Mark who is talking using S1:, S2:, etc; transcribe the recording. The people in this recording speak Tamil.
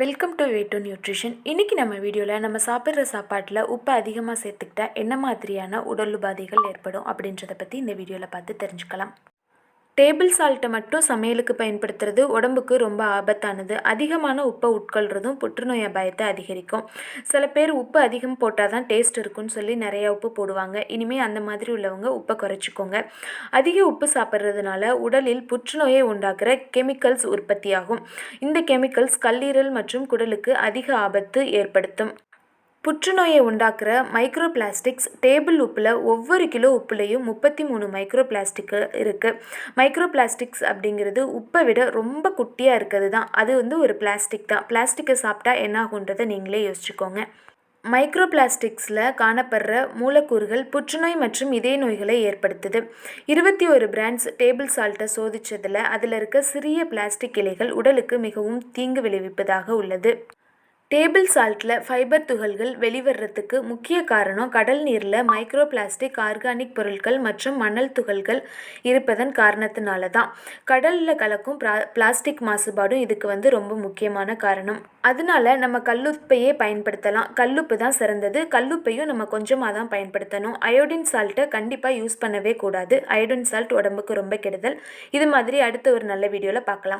S1: Welcome to way to nutrition இன்றைக்கி நம்ம வீடியோவில் நம்ம சாப்பிட்ற சாப்பாட்டில் உப்பு அதிகமாக சேர்த்துக்கிட்டா என்ன மாதிரியான உடல் உபாதைகள் ஏற்படும் அப்படின்றத பற்றி இந்த வீடியோவில் பார்த்து தெரிஞ்சுக்கலாம். டேபிள் சால்ட்டை மட்டும் சமையலுக்கு பயன்படுத்துறது உடம்புக்கு ரொம்ப ஆபத்தானது. அதிகமான உப்பை உட்கொள்றதும் புற்றுநோய் அபாயத்தை அதிகரிக்கும். சில பேர் உப்பு அதிகம் போட்டால் தான் டேஸ்ட் இருக்குன்னு சொல்லி நிறையா உப்பு போடுவாங்க. இனிமேல் அந்த மாதிரி உள்ளவங்க உப்பை குறைச்சிக்கோங்க. அதிக உப்பு சாப்பிட்றதுனால உடலில் புற்றுநோயை உண்டாக்குற கெமிக்கல்ஸ் உற்பத்தியாகும். இந்த கெமிக்கல்ஸ் கல்லீரல் மற்றும் குடலுக்கு அதிக ஆபத்து ஏற்படுத்தும். புற்றுநோயை உண்டாக்குற மைக்ரோ பிளாஸ்டிக்ஸ் டேபிள் உப்பில் ஒவ்வொரு கிலோ உப்புலேயும் முப்பத்தி மூணு மைக்ரோ பிளாஸ்டிக்கு இருக்குது மைக்ரோ பிளாஸ்டிக்ஸ் அப்படிங்கிறது உப்பை விட ரொம்ப குட்டியாக இருக்கிறது தான் அது வந்து ஒரு பிளாஸ்டிக் தான். பிளாஸ்டிக்கை சாப்பிட்டா என்ன ஆகுன்றதை நீங்களே யோசிச்சுக்கோங்க. மைக்ரோ பிளாஸ்டிக்ஸில் காணப்படுற மூலக்கூறுகள் புற்றுநோய் மற்றும் இதய நோய்களை ஏற்படுத்துது. இருபத்தி ஒரு பிராண்ட்ஸ் டேபிள் சால்ட்டை சோதித்ததில் அதில் இருக்க சிறிய பிளாஸ்டிக் இலைகள் உடலுக்கு மிகவும் தீங்கு விளைவிப்பதாக உள்ளது. டேபிள் சால்ட்டில் ஃபைபர் துகள்கள் வெளிவர்றதுக்கு முக்கிய காரணம் கடல் நீரில் மைக்ரோ பிளாஸ்டிக் ஆர்கானிக் பொருட்கள் மற்றும் மணல் துகள்கள் இருப்பதன் காரணத்தினால தான் கடலில் கலக்கும் பிளாஸ்டிக் மாசுபாடும் இதுக்கு வந்து ரொம்ப முக்கியமான காரணம். அதனால நம்ம கல்லுப்பையே பயன்படுத்தலாம். கல்லுப்பு தான் சிறந்தது. கல்லுப்பையும் நம்ம கொஞ்சமாக தான் பயன்படுத்தணும். அயோடின் சால்ட்டை கண்டிப்பாக யூஸ் பண்ணவே கூடாது. அயோடின் சால்ட் உடம்புக்கு ரொம்ப கெடுதல். இது மாதிரி அடுத்த ஒரு நல்ல வீடியோவில் பார்க்கலாம்